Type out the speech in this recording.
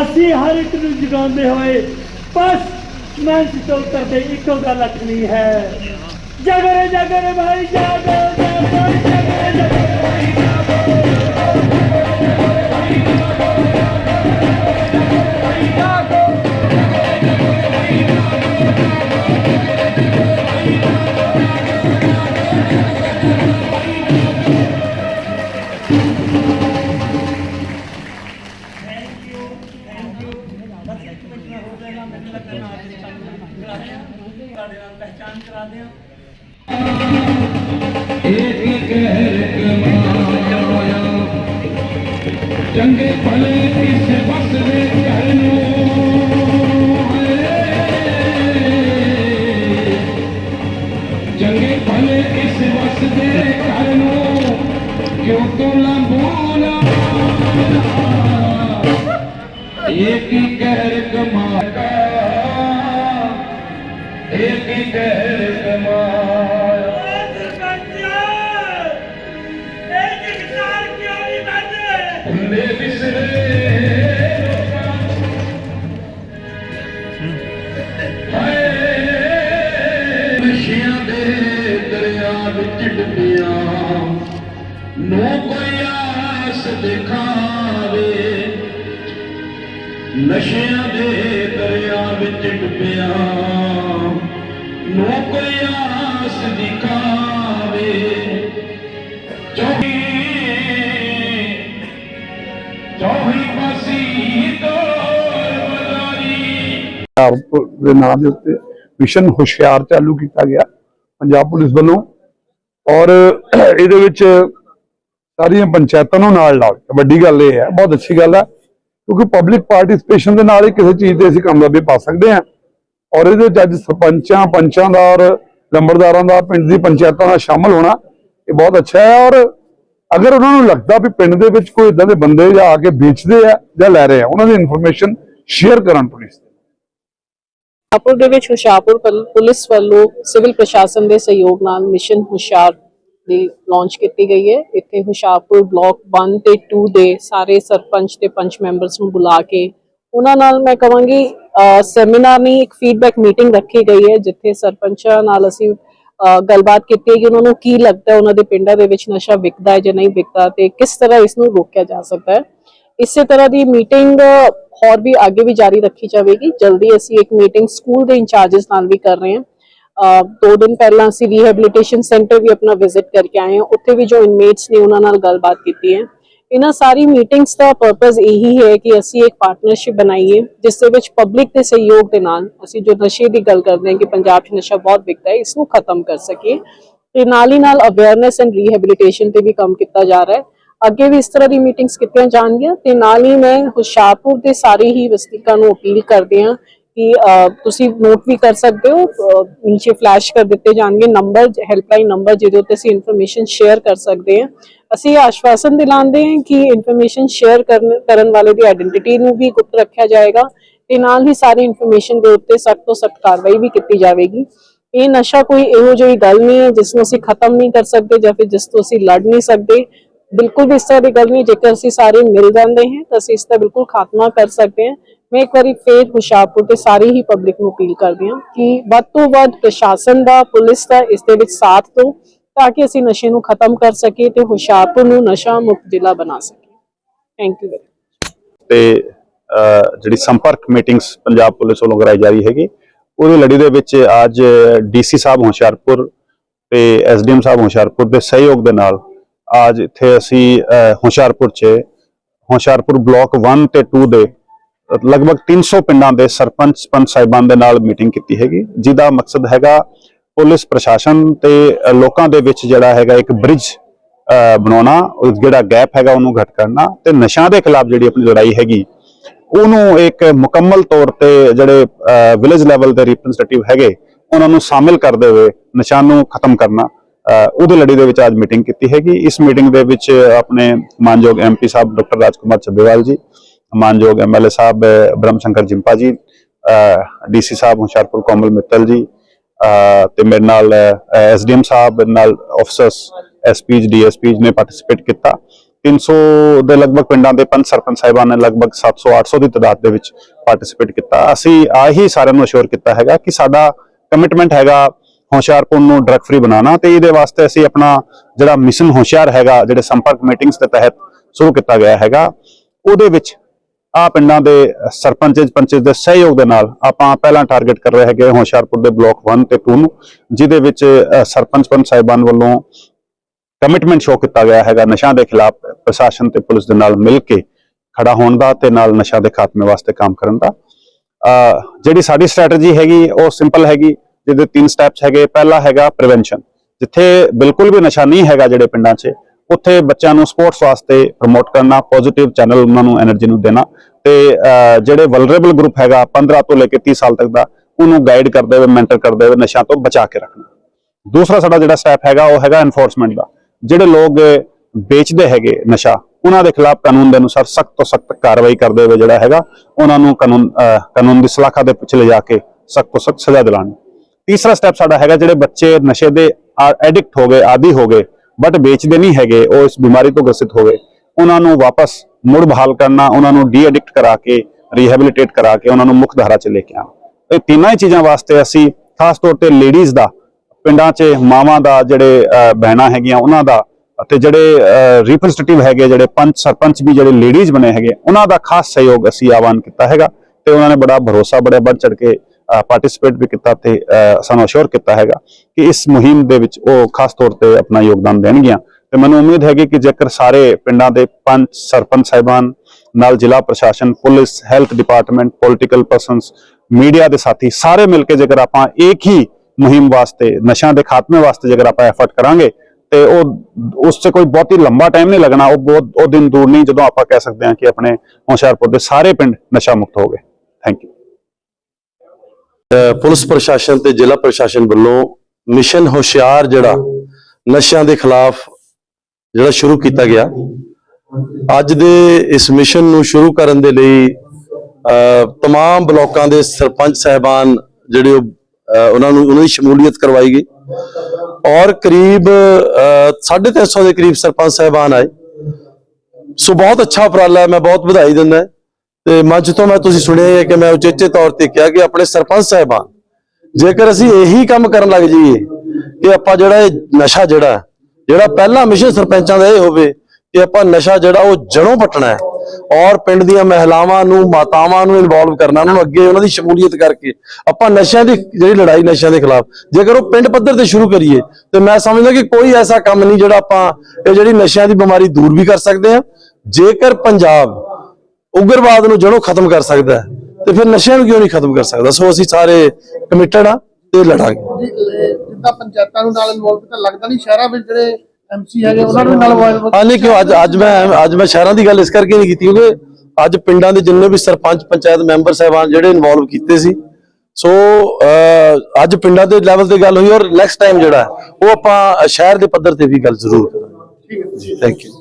ਅਸੀਂ ਹਰ ਇੱਕ ਨੂੰ ਜਗਾਉਂਦੇ ਹੋਏ ਬਸ ਮਨ ਤੋਂ ਕਰਦੇ ਇੱਕੋ ਗੱਲ ਰੱਖਣੀ ਹੈ। ਜਗਰੇ ਜਗਰੇ ਭਾਈ, ਜਾਗੋ ਜਾਗੋ, ਜਗਰੇ ਜਗਰੇ ਭਾਈ, ਜਾਗੋ ਤੁਹਾਡੇ ਨਾਲ ਪਹਿਚਾਨ ਕਰਾਦੇ ਆ ਇੱਕ ਕਹਿਰ ਕਮਾਇਆ ਚੰਗੇ ਭਲੇ ਇਸ ਵਸਦੇ ਘਰ ਨੂੰ ਚੰਗੇ ਭਲੇ ਇਸ ਵਸਦੇ ਘਰ ਨੂੰ ਕਿਉਂ ਤੂੰ ਲੰਬੂਲਾ ਇੱਕ ਹੀ ਕਹਿਰ ਕਮਾਇਆ ਹੀ ਕਹਿਰ ਕਮਾਇਆ ਭੁੱਲੇ ਵਿਸਰੇ ਹਾਏ ਨਸ਼ਿਆਂ ਦੇ ਦਰਿਆ ਵਿੱਚ ਡੁੱਬਿਆ। ਨੋ ਕੋਈ ਆਸ ਦਿਖਾਵੇ। ਨਸ਼ਿਆਂ ਦੇ ਦਰਿਆ ਵਿੱਚ ਡੁੱਬਿਆ। ਕੋਈ ਆਸ ਦਿਖਾਵੇ। ਚੌਕੀ ਚੌਹੀ ਪਾਸੀ ਤੋਰ ਦੇ ਨਾਮ ਦੇ ਉੱਤੇ ਮਿਸ਼ਨ ਹੁਸ਼ਿਆਰ ਚਾਲੂ ਕੀਤਾ ਗਿਆ ਪੰਜਾਬ ਪੁਲਿਸ ਵੱਲੋਂ। ਔਰ ਇਹਦੇ ਵਿੱਚ ਸਾਰੀਆਂ ਪੰਚਾਇਤਾਂ ਨੂੰ ਨਾਲ ਲਾ ਵੱਡੀ ਗੱਲ ਇਹ ਹੈ, ਬਹੁਤ ਅੱਛੀ ਗੱਲ ਹੈ, ਕਿਉਂਕਿ ਪਬਲਿਕ ਪਾਰਟਿਸਿਪੇਸ਼ਨ ਦੇ ਨਾਲ ਹੀ ਕਿਸੇ ਚੀਜ਼ ਤੇ ਅਸੀਂ ਕਾਮਯਾਬੀ ਪਾ ਸਕਦੇ ਹਾਂ। ਔਰ ਇਹਦੇ ਵਿੱਚ ਅੱਜ ਸਰਪੰਚਾਂ, ਪੰਚਾਂ ਦਾ ਔਰ ਲੰਬੜਦਾਰਾਂ ਦਾ, ਪਿੰਡ ਦੀ ਪੰਚਾਇਤਾਂ ਦਾ ਸ਼ਾਮਲ ਹੋਣਾ, ਇਹ ਬਹੁਤ ਅੱਛਾ ਹੈ। ਔਰ ਅਗਰ ਉਹਨਾਂ ਨੂੰ ਲੱਗਦਾ ਵੀ ਪਿੰਡ ਦੇ ਵਿੱਚ ਕੋਈ ਇਦਾਂ ਦੇ ਬੰਦੇ ਜਾਂ ਆ ਕੇ ਵੇਚਦੇ ਆ ਜਾਂ ਲੈ ਰਹੇ ਆ, ਉਹਨਾਂ ਦੀ ਇਨਫੋਰਮੇਸ਼ਨ ਸ਼ੇਅਰ ਕਰਨ ਪੁਲਿਸ ਹੁਸ਼ਿਆਰਪੁਰ ਦੇ ਵਿੱਚ ਹੁਸ਼ਿਆਰਪੁਰ ਪੁਲਿਸ ਵੱਲੋਂ ਸਿਵਲ ਪ੍ਰਸ਼ਾਸਨ ਦੇ ਸਹਿਯੋਗ ਨਾਲ ਮਿਸ਼ਨ ਹੁਸ਼ਿਆਰ ਦੀ ਲਾਂਚ ਕੀਤੀ ਗਈ ਹੈ। ਇੱਥੇ ਹੁਸ਼ਿਆਰਪੁਰ ਬਲਾਕ 1 ਤੇ 2 ਦੇ ਸਾਰੇ ਸਰਪੰਚ ਤੇ ਪੰਚ ਮੈਂਬਰਸ ਨੂੰ ਬੁਲਾ ਕੇ ਉਹਨਾਂ ਨਾਲ ਮੈਂ ਕਹਾਂਗੀ ਸੈਮੀਨਾਰ ਨਹੀਂ, ਇੱਕ ਫੀਡਬੈਕ ਮੀਟਿੰਗ ਰੱਖੀ ਗਈ ਹੈ, ਜਿੱਥੇ ਸਰਪੰਚਾਂ ਨਾਲ ਅਸੀਂ ਗੱਲਬਾਤ ਕੀਤੀ ਹੈ ਕਿ ਉਹਨਾਂ ਨੂੰ ਕੀ ਲੱਗਦਾ ਉਹਨਾਂ ਦੇ ਪਿੰਡਾਂ ਦੇ ਵਿੱਚ ਨਸ਼ਾ ਵਿਕਦਾ ਹੈ ਜਾਂ ਨਹੀਂ ਵਿਕਦਾ ਤੇ ਕਿਸ ਤਰ੍ਹਾਂ ਇਸ ਨੂੰ ਰੋਕਿਆ ਜਾ ਸਕਦਾ ਹੈ। ਇਸੇ ਤਰ੍ਹਾਂ ਦੀ ਮੀਟਿੰਗ ਹੋਰ ਵੀ ਅੱਗੇ ਵੀ ਜਾਰੀ ਰੱਖੀ ਜਾਵੇਗੀ। ਜਲਦੀ ਅਸੀਂ ਇੱਕ ਮੀਟਿੰਗ ਸਕੂਲ ਦੇ ਇੰਚਾਰजेस ਨਾਲ ਵੀ ਕਰ ਰਹੇ ਹਾਂ। ਦੋ ਦਿਨ ਪਹਿਲਾਂ ਅਸੀਂ ਰੀਹੈਬਿਲਿਟੇਸ਼ਨ ਸੈਂਟਰ ਵੀ ਆਪਣਾ ਵਿਜ਼ਿਟ ਕਰਕੇ ਆਏ ਹਾਂ। ਉੱਥੇ ਵੀ ਜੋ ਇਨਮੇਟਸ ਨੇ ਉਹਨਾਂ ਨਾਲ ਗੱਲਬਾਤ ਕੀਤੀ ਹੈ। ਇਹਨਾਂ ਸਾਰੀ ਮੀਟਿੰਗਸ ਦਾ ਪਰਪਸ ਇਹੀ ਹੈ ਕਿ ਅਸੀਂ ਇੱਕ ਪਾਰਟਨਰਸ਼ਿਪ ਬਣਾਈਏ, ਜਿਸ ਦੇ ਵਿੱਚ ਪਬਲਿਕ ਦੇ ਸਹਿਯੋਗ ਦੇ ਨਾਲ ਅਸੀਂ ਜੋ ਨਸ਼ੇ ਦੀ ਗੱਲ ਕਰਦੇ ਹਾਂ ਕਿ ਪੰਜਾਬ 'ਚ ਨਸ਼ਾ ਬਹੁਤ ਵਿਕਦਾ ਹੈ ਇਸ ਨੂੰ ਖਤਮ ਕਰ ਸਕੀਏ। ਤੇ ਨਾਲ ਹੀ ਨਾਲ ਅਵੇਅਰਨੈਸ ਐਂਡ ਰੀਹੈਬਿਲਿਟੇਸ਼ਨ ਤੇ ਵੀ ਕੰਮ ਕੀਤਾ ਜਾ ਰਿਹਾ ਹੈ। ਅੱਗੇ ਵੀ ਇਸ ਤਰ੍ਹਾਂ ਦੀ ਮੀਟਿੰਗਸ ਕੀਤੀਆਂ ਜਾਣਗੀਆਂ ਤੇ ਨਾਲ ਹੀ ਮੈਂ ਹੁਸ਼ਿਆਰਪੁਰ ਦੇ ਸਾਰੇ ਹੀ ਵਸਨੀਕਾਂ ਨੂੰ ਅਪੀਲ ਕਰਦੇ ਹਾਂ ਕਿ ਅਹ, ਤੁਸੀਂ ਨੋਟ ਵੀ ਕਰ ਸਕਦੇ ਹੋ ਅਹ, ਨੀਚੇ ਫਲੈਸ਼ ਕਰ ਦਿੱਤੇ ਜਾਣਗੇ ਨੰਬਰ ਹੈਲਪਲਾਈਨ ਨੰਬਰ ਜਿਹਦੇ ਉੱਤੇ ਅਸੀਂ ਇਨਫੋਰਮੇਸ਼ਨ ਸ਼ੇਅਰ ਕਰ ਸਕਦੇ ਹਾਂ ਅਸੀਂ ਇਹ ਆਸ਼ਵਾਸਨ ਦਿਲਾਉਂਦੇ ਹਾਂ ਕਿ ਇਨਫੋਰਮੇਸ਼ਨ ਸ਼ੇਅਰ ਕਰਨ ਕਰਨ ਵਾਲੇ ਦੀ ਆਇਡੈਂਟੀਟੀ ਨੂੰ ਵੀ ਗੁਪਤ ਰੱਖਿਆ ਜਾਏਗਾ ਤੇ ਨਾਲ ਹੀ ਸਾਰੀ ਇਨਫੋਰਮੇਸ਼ਨ ਦੇ ਉੱਤੇ ਸਖਤ ਤੋਂ ਸਖਤ ਕਾਰਵਾਈ ਵੀ ਕੀਤੀ ਜਾਵੇਗੀ ਇਹ ਨਸ਼ਾ ਕੋਈ ਇਹੋ ਜਿਹੀ ਗੱਲ ਨਹੀਂ ਹੈ ਜਿਸ ਨੂੰ ਅਸੀਂ ਖਤਮ ਨਹੀਂ ਕਰ ਸਕਦੇ ਜਾਂ ਫਿਰ ਜਿਸ ਤੋਂ ਅਸੀਂ ਲੜ ਨਹੀਂ ਸਕਦੇ ਬਿਲਕੁਲ ਵੀ ਇਸ ਤਰ੍ਹਾਂ ਦੀ ਗੱਲ ਨਹੀਂ ਜੇਕਰ ਅਸੀਂ ਸਾਰੇ ਮਿਲ ਜਾਂਦੇ ਹਾਂ ਤਾਂ ਅਸੀਂ ਇਸ ਦਾ ਬਿਲਕੁਲ ਖਾਤਮਾ ਕਰ ਸਕਦੇ ਹਾਂ ਮੈਂ ਇੱਕ ਵਾਰੀ ਫੇਰ ਹੁਸ਼ਿਆਰਪੁਰ ਤੇ ਸਾਰੀ ਹੀ ਪਬਲਿਕ ਨੂੰ ਅਪੀਲ ਕਰਦੀ ਹਾਂ ਕਿ ਵੱਧ ਤੋਂ ਵੱਧ ਪ੍ਰਸ਼ਾਸਨ ਦਾ, ਪੁਲਿਸ ਦਾ ਇਸ ਦੇ ਵਿੱਚ ਸਾਥ ਦਿਓ ਤਾਂ ਕਿ ਅਸੀਂ ਨਸ਼ੇ ਨੂੰ ਖਤਮ ਕਰ ਸਕੀਏ ਤੇ ਹੁਸ਼ਿਆਰਪੁਰ ਨੂੰ ਨਸ਼ਾ ਮੁਕਤ ਜ਼ਿਲ੍ਹਾ ਬਣਾ ਸਕੀਏ। ਥੈਂਕ ਯੂ ਤੇ ਜਿਹੜੀ ਸੰਪਰਕ ਮੀਟਿੰਗਸ ਪੰਜਾਬ ਪੁਲਿਸ ਵੱਲੋਂ ਕਰਾਈ ਜਾ ਰਹੀ ਹੈਗੀ, ਉਹਦੀ ਲੜੀ ਦੇ ਵਿੱਚ ਅੱਜ ਡੀਸੀ ਸਾਹਿਬ ਹੁਸ਼ਿਆਰਪੁਰ ਤੇ ਐਸਡੀਐਮ ਸਾਹਿਬ ਹੁਸ਼ਿਆਰਪੁਰ ਦੇ ਸਹਿਯੋਗ ਦੇ ਨਾਲ ਅੱਜ ਇੱਥੇ ਅਸੀਂ ਹੁਸ਼ਿਆਰਪੁਰ 'ਚ, ਹੁਸ਼ਿਆਰਪੁਰ ਬਲਾਕ 1 ਤੇ 2 ਦੇ ਲਗਭਗ 300 ਪਿੰਡਾਂ ਦੇ ਸਰਪੰਚ ਪੰਚ ਸਾਹਿਬਾਨ ਦੇ ਨਾਲ ਮੀਟਿੰਗ ਕੀਤੀ ਹੈਗੀ। ਜਿਹਦਾ ਮਕਸਦ ਹੈਗਾ ਪੁਲਿਸ ਪ੍ਰਸ਼ਾਸਨ ਤੇ ਲੋਕਾਂ ਦੇ ਵਿੱਚ ਜਿਹੜਾ ਹੈਗਾ ਇੱਕ ਬ੍ਰਿਜ ਬਣਾਉਣਾ ਜਿਹੜਾ ਗੈਪ ਹੈਗਾ ਉਹਨੂੰ ਘਟ ਕਰਨਾ ਤੇ ਨਸ਼ਿਆਂ ਦੇ ਖਿਲਾਫ ਜਿਹੜੀ ਆਪਣੀ ਲੜਾਈ ਹੈਗੀ ਉਹਨੂੰ ਇੱਕ ਮੁਕੰਮਲ ਤੌਰ ਤੇ ਜਿਹੜੇ ਵਿਲੇਜ ਲੈਵਲ ਦੇ ਰਿਪਰੈਜ਼ੈਂਟੇਟਿਵ ਹੈਗੇ ਉਹਨਾਂ ਨੂੰ ਸ਼ਾਮਿਲ ਕਰਦੇ ਹੋਏ ਨਸ਼ਾ ਨੂੰ ਖਤਮ ਕਰਨਾ ਅਹ, ਉਹਦੀ ਲੜੀ ਦੇ ਵਿੱਚ ਅੱਜ ਮੀਟਿੰਗ ਕੀਤੀ ਹੈਗੀ। ਇਸ ਮੀਟਿੰਗ ਦੇ ਵਿੱਚ ਆਪਣੇ ਮਾਨਯੋਗ ਐਮਪੀ ਸਾਹਿਬ ਡਾਕਟਰ ਰਾਜਕੁਮਾਰ ਚੱਬੇਵਾਲ ਜੀ ਮਾਨਯੋਗ ਐਮਐਲਏ ਸਾਹਿਬ ਬ੍ਰਹਮ ਸ਼ੰਕਰ ਜਿੰਪਾ ਜੀ ਡੀਸੀ ਸਾਹਿਬ ਹੁਸ਼ਿਆਰਪੁਰ ਕੋਮਲ ਮਿੱਤਲ ਜੀ ਅਹ, ਤੇ ਮੇਰੇ ਨਾਲ ਐਸਡੀਐਮ ਸਾਹਿਬ ਨਾਲ ਆਫਸਰਸ ਐਸਪੀਜ ਡੀਐਸਪੀਜ ਨੇ ਪਾਰਟਿਸਿਪੇਟ ਕੀਤਾ 300 ਦੇ ਲਗਭਗ ਪਿੰਡਾਂ ਦੇ ਪੰਚ ਸਰਪੰਚ ਸਾਹਿਬਾਨ ਨੇ ਲਗਭਗ 700 800 ਦੀ ਤਾਦਾਦ ਦੇ ਵਿੱਚ ਪਾਰਟਿਸਿਪੇਟ ਕੀਤਾ ਅਸੀਂ ਆਹੀ ਸਾਰਿਆਂ ਨੂੰ ਅਸ਼ੋਰ ਕੀਤਾ ਹੈਗਾ ਕਿ ਸਾਡਾ ਕਮਿਟਮੈਂਟ ਹੈਗਾ ਹੁਸ਼ਿਆਰਪੁਰ ਨੂੰ ਡਰਗ ਫ੍ਰੀ ਬਣਾਉਣਾ ਤੇ ਇਹਦੇ ਵਾਸਤੇ ਅਸੀਂ ਆਪਣਾ ਜਿਹੜਾ ਮਿਸ਼ਨ ਹੁਸ਼ਿਆਰ ਹੈਗਾ ਜਿਹੜੇ ਸੰਪਰਕ ਮੀਟਿੰਗਸ ਦੇ ਤਹਿਤ ਸ਼ੁਰੂ ਕੀਤਾ ਗਿਆ ਹੈਗਾ ਉਹਦੇ ਵਿੱਚ ਆ ਪਿੰਡਾਂ ਦੇ ਸਰਪੰਚ ਪੰਚ ਦੇ ਸਹਿਯੋਗ ਦੇ ਨਾਲ ਆਪਾਂ ਪਹਿਲਾਂ ਟਾਰਗੇਟ ਕਰ ਰਹੇ ਹੈਗੇ ਹੁਸ਼ਿਆਰਪੁਰ ਦੇ ਬਲਾਕ 1 ਤੇ 2 ਨੂੰ, ਜਿਹਦੇ ਵਿੱਚ ਸਰਪੰਚ ਪੰਚ ਸਾਹਿਬਾਨ ਵੱਲੋਂ ਕਮਿਟਮੈਂਟ ਸ਼ੋਅ ਕੀਤਾ ਗਿਆ ਹੈਗਾ ਨਸ਼ਾ ਦੇ ਖਿਲਾਫ ਪ੍ਰਸ਼ਾਸਨ ਤੇ ਪੁਲਿਸ ਦੇ ਨਾਲ ਮਿਲ ਕੇ ਖੜਾ ਹੋਣ ਦਾ ਤੇ ਨਾਲ ਨਸ਼ਾ ਦੇ ਖਾਤਮੇ ਵਾਸਤੇ ਕੰਮ ਕਰਨ ਦਾ। ਜਿਹੜੀ ਸਾਡੀ ਸਟ੍ਰੈਟਜੀ ਹੈਗੀ, ਉਹ ਸਿੰਪਲ ਹੈਗੀ, ਜਿਹਦੇ ਤਿੰਨ ਸਟੈਪਸ ਹੈਗੇ। ਪਹਿਲਾ ਹੈਗਾ ਪ੍ਰੀਵੈਂਸ਼ਨ ਜਿੱਥੇ ਬਿਲਕੁਲ ਵੀ ਨਸ਼ਾ ਨਹੀਂ ਹੈਗਾ ਜਿਹੜੇ ਪਿੰਡਾਂ 'ਚ ਉੱਥੇ ਬੱਚਿਆਂ ਨੂੰ ਸਪੋਰਟਸ ਵਾਸਤੇ ਪ੍ਰਮੋਟ ਕਰਨਾ ਪੋਜ਼ਿਟਿਵ ਚੈਨਲ ਉਹਨਾਂ ਨੂੰ એનર્ਜੀ ਨੂੰ ਦੇਣਾ ਤੇ ਜਿਹੜੇ ਵਲਰੇਬਲ ਗਰੁੱਪ ਹੈਗਾ 15 ਤੋਂ ਲੈ ਕੇ 30 ਸਾਲ ਤੱਕ ਦਾ, ਉਹਨੂੰ ਗਾਈਡ ਕਰਦੇ ਹੋਏ ਮੈਂਟਰ ਕਰਦੇ ਹੋਏ ਨਸ਼ਾ ਤੋਂ ਬਚਾ ਕੇ ਰੱਖਣਾ। ਦੂਸਰਾ ਸਾਡਾ ਜਿਹੜਾ ਸਟੈਪ ਹੈਗਾ, ਉਹ ਹੈਗਾ ਐਨਫੋਰਸਮੈਂਟ ਦਾ। ਜਿਹੜੇ ਲੋਕ ਵੇਚਦੇ ਹੈਗੇ ਨਸ਼ਾ, ਉਹਨਾਂ ਦੇ ਖਿਲਾਫ ਕਾਨੂੰਨ ਦੇ ਅਨੁਸਾਰ ਸਖਤ ਤੋਂ ਸਖਤ ਕਾਰਵਾਈ ਕਰਦੇ ਹੋਏ ਜਿਹੜਾ ਹੈਗਾ, ਉਹਨਾਂ ਨੂੰ ਕਾਨੂੰਨ ਕਾਨੂੰਨ ਦੀ ਸਲਾਖਾ ਦੇ ਪਿੱਛੇ ਲਿਜਾ ਕੇ ਸਖਤ ਤੋਂ ਸਖਤ ਸਜ਼ਾ ਦਿਲਾਣੀ ਤੀਸਰਾ ਸਟੈਪ ਸਾਡਾ ਹੈਗਾ, ਜਿਹੜੇ ਬੱਚੇ ਨਸ਼ੇ ਦੇ ਐਡਿਕਟ ਹੋ ਗਏ, ਆਦੀ ਹੋ ਗਏ ਬਟ ਵੇਚਦੇ ਨਹੀਂ ਹੈਗੇ, ਉਹ ਇਸ ਬਿਮਾਰੀ ਤੋਂ ਗ੍ਰਸਿਤ ਹੋ ਗਏ। ਉਹਨਾਂ ਨੂੰ ਵਾਪਸ ਮੁੜ ਬਹਾਲ ਕਰਨਾ, ਉਹਨਾਂ ਨੂੰ ਡੀ ਐਡਿਕਟ ਕਰਾ ਕੇ ਰੀਹੈਬਿਲਿਟੇਟ ਕਰਾ ਕੇ ਉਹਨਾਂ ਨੂੰ ਮੁੱਖ ਧਾਰਾ 'ਚ ਲੈ ਕੇ ਆਉਣਾ। ਇਹ ਤਿੰਨਾਂ ਹੀ ਚੀਜ਼ਾਂ ਵਾਸਤੇ ਅਸੀਂ ਖਾਸ ਤੌਰ ਤੇ ਲੇਡੀਜ਼ ਦਾ, ਪਿੰਡਾਂ 'ਚ ਮਾਵਾਂ ਦਾ, ਜਿਹੜੇ ਬਹਿਣਾ ਹੈਗੀਆਂ, ਉਹਨਾਂ ਦਾ ਅਤੇ ਜਿਹੜੇ ਰਿਪਰੈਜ਼ੈਂਟੇਟਿਵ ਹੈਗੇ, ਜਿਹੜੇ ਪੰਚ, ਸਰਪੰਚ ਵੀ ਜਿਹੜੇ ਲੇਡੀਜ਼ ਬਣੇ ਹੈਗੇ, ਉਹਨਾਂ ਦਾ ਖਾਸ ਸਹਿਯੋਗ ਅਸੀਂ ਆਹਵਾਨ ਕੀਤਾ ਹੈਗਾ ਤੇ ਉਹਨਾਂ ਨੇ ਬੜਾ ਭਰੋਸਾ, ਬੜਾ ਵੱਧ ਚੜ ਕੇ ਪਾਰਟਿਸਿਪੇਟ ਵੀ ਕੀਤਾ ਤੇ ਸਾਨੂੰ ਅਸ਼ੋਰ ਕੀਤਾ ਹੈਗਾ ਕਿ ਇਸ ਮੁਹਿੰਮ ਦੇ ਵਿੱਚ ਉਹ ਖਾਸ ਤੌਰ ਤੇ ਆਪਣਾ ਯੋਗਦਾਨ ਦੇਣਗੀਆਂ। ਤੇ ਮੈਨੂੰ ਉਮੀਦ ਹੈਗੀ ਕਿ ਜੇਕਰ ਸਾਰੇ ਪਿੰਡਾਂ ਦੇ ਪੰਚ ਸਰਪੰਚ ਸਾਹਿਬਾਨ, ਨਾਲ ਜ਼ਿਲ੍ਹਾ ਪ੍ਰਸ਼ਾਸਨ, police health department political persons media ਦੇ ਸਾਥੀ ਸਾਰੇ ਮਿਲ ਕੇ ਜੇਕਰ ਆਪਾਂ ਇੱਕ ਹੀ ਮੁਹਿੰਮ ਵਾਸਤੇ, ਨਸ਼ਿਆਂ ਦੇ ਖਾਤਮੇ ਵਾਸਤੇ ਜੇਕਰ ਆਪਾਂ ਐਫਰਟ ਕਰਾਂਗੇ, ਤੇ ਉਹ, ਉਸ 'ਚ ਕੋਈ ਬਹੁਤ ਹੀ ਲੰਬਾ ਟਾਈਮ ਨਹੀਂ ਲੱਗਣਾ, ਉਹ ਬਹੁਤ, ਉਹ ਦਿਨ ਦੂਰ ਨਹੀਂ ਜਦੋਂ ਆਪਾਂ ਕਹਿ ਸਕਦੇ ਹਾਂ ਕਿ ਆਪਣੇ ਹੁਸ਼ਿਆਰਪੁਰ ਦੇ ਸਾਰੇ ਪਿੰਡ ਨਸ਼ਾ ਮੁਕਤ ਹੋ ਗਏ। ਥੈਂਕ ਯੂ ਪੁਲਿਸ ਪ੍ਰਸ਼ਾਸਨ ਤੇ ਜ਼ਿਲ੍ਹਾ ਪ੍ਰਸ਼ਾਸਨ ਵੱਲੋਂ ਮਿਸ਼ਨ ਹੁਸ਼ਿਆਰ ਜਿਹੜਾ ਨਸ਼ਿਆਂ ਦੇ ਖਿਲਾਫ ਜਿਹੜਾ ਸ਼ੁਰੂ ਕੀਤਾ ਗਿਆ ਅੱਜ ਦੇ ਇਸ ਮਿਸ਼ਨ ਨੂੰ ਸ਼ੁਰੂ ਕਰਨ ਦੇ ਲਈ ਅਹ तमाम ਬਲਾਕਾਂ ਦੇ ਸਰਪੰਚ ਸਹਿਬਾਨ ਜਿਹੜੇ ਉਹ, ਅਹ ਉਹਨਾਂ ਨੂੰ ਉਹਨਾਂ ਦੀ ਸ਼ਮੂਲੀਅਤ ਕਰਵਾਈ ਗਈ ਔਰ ਕਰੀਬ ਅਹ 350 ਦੇ ਕਰੀਬ ਸਰਪੰਚ ਸਹਿਬਾਨ ਆਏ ਸੋ ਬਹੁਤ ਅੱਛਾ ਉਪਰਾਲਾ ਹੈ ਮੈਂ ਬਹੁਤ ਵਧਾਈ ਦਿੰਦਾ ਤੇ ਮੰਚ ਤੋਂ ਮੈਂ ਤੁਸੀਂ ਸੁਣਿਆ ਹੀ ਹੈ ਕਿ ਮੈਂ ਉਚੇਚੇ ਤੌਰ ਤੇ ਕਿਹਾ ਕਿ ਆਪਣੇ ਸਰਪੰਚ ਸਾਹਿਬਾਨ, ਜੇਕਰ ਅਸੀਂ ਇਹੀ ਕੰਮ ਕਰਨ ਲੱਗ ਜਾਈਏ ਕਿ ਆਪਾਂ ਜਿਹੜਾ ਇਹ ਨਸ਼ਾ ਜਿਹੜਾ ਜਿਹੜਾ ਪਹਿਲਾ ਮਿਸ਼ਨ ਸਰਪੰਚਾਂ ਦਾ ਇਹ ਹੋਵੇ ਕਿ ਆਪਾਂ ਨਸ਼ਾ ਜਿਹੜਾ ਉਹ ਜੜੋਂ ਪਟਣਾ ਹੈ ਔਰ ਪਿੰਡ ਦੀਆਂ ਮਹਿਲਾਵਾਂ ਨੂੰ, ਮਾਤਾਵਾਂ ਨੂੰ ਇਨਵੋਲਵ ਕਰਨਾ, ਉਹਨਾਂ ਨੂੰ ਅੱਗੇ ਉਹਨਾਂ ਦੀ ਸ਼ਮੂਲੀਅਤ ਕਰਕੇ ਆਪਾਂ ਨਸ਼ਿਆਂ ਦੀ, ਜਿਹੜੀ ਲੜਾਈ ਨਸ਼ਿਆਂ ਦੇ ਖਿਲਾਫ, ਜੇਕਰ ਉਹ ਪਿੰਡ ਪੱਧਰ ਤੇ ਸ਼ੁਰੂ ਕਰੀਏ, ਤੇ ਮੈਂ ਸਮਝਦਾ ਕਿ ਕੋਈ ਐਸਾ ਕੰਮ ਨਹੀਂ ਜਿਹੜਾ ਆਪਾਂ ਇਹ ਜਿਹੜੀ ਨਸ਼ਿਆਂ ਦੀ ਬਿਮਾਰੀ ਦੂਰ ਵੀ ਕਰ ਸਕਦੇ ਹਾਂ। ਜੇਕਰ ਪੰਜਾਬ ਉਗਰਵਾਦ ਨੂੰ ਜੜੋਂ ਖਤਮ ਕਰ ਸਕਦਾ ਹੈ ਤੇ ਫਿਰ ਨਸ਼ਿਆਂ ਨੂੰ ਕਿਉਂ ਨਹੀਂ ਖਤਮ ਕਰ ਸਕਦਾ? ਸੋ ਅਸੀਂ ਸਾਰੇ ਕਮਿਟਡ ਆ ਤੇ ਲੜਾਂਗੇ। ਜਿੱਦਾਂ ਪੰਚਾਇਤਾਂ ਨੂੰ ਨਾਲ ਇਨਵੋਲਵ ਕੀਤਾ ਲੱਗਦਾ ਨਹੀਂ ਸ਼ਹਿਰਾਂ ਵਿੱਚ ਜਿਹੜੇ ਐਮਸੀ ਹੈਗੇ ਉਹਨਾਂ ਨੂੰ ਨਾਲ ਹਾਂ ਨਹੀਂ ਕਿਉਂ? ਅੱਜ ਅੱਜ ਮੈਂ ਅੱਜ ਮੈਂ ਸ਼ਹਿਰਾਂ ਦੀ ਗੱਲ ਇਸ ਕਰਕੇ ਨਹੀਂ ਕੀਤੀ ਕਿਉਂਕਿ ਅੱਜ ਪਿੰਡਾਂ ਦੇ ਜਿੰਨੇ ਵੀ ਸਰਪੰਚ ਪੰਚਾਇਤ ਮੈਂਬਰ ਸਾਹਿਬਾਨ ਜਿਹੜੇ ਇਨਵੋਲਵ ਕੀਤੇ ਸੀ ਸੋ ਅੱਜ ਪਿੰਡਾਂ ਦੇ ਲੈਵਲ ਤੇ ਗੱਲ ਹੋਈ ਔਰ ਨੈਕਸਟ ਟਾਈਮ ਜਿਹੜਾ ਉਹ ਆਪਾਂ ਸ਼ਹਿਰ ਦੇ ਪੱਧਰ ਤੇ ਵੀ ਗੱਲ ਜ਼ਰੂਰ ਕਰਾਂਗੇ। Thank you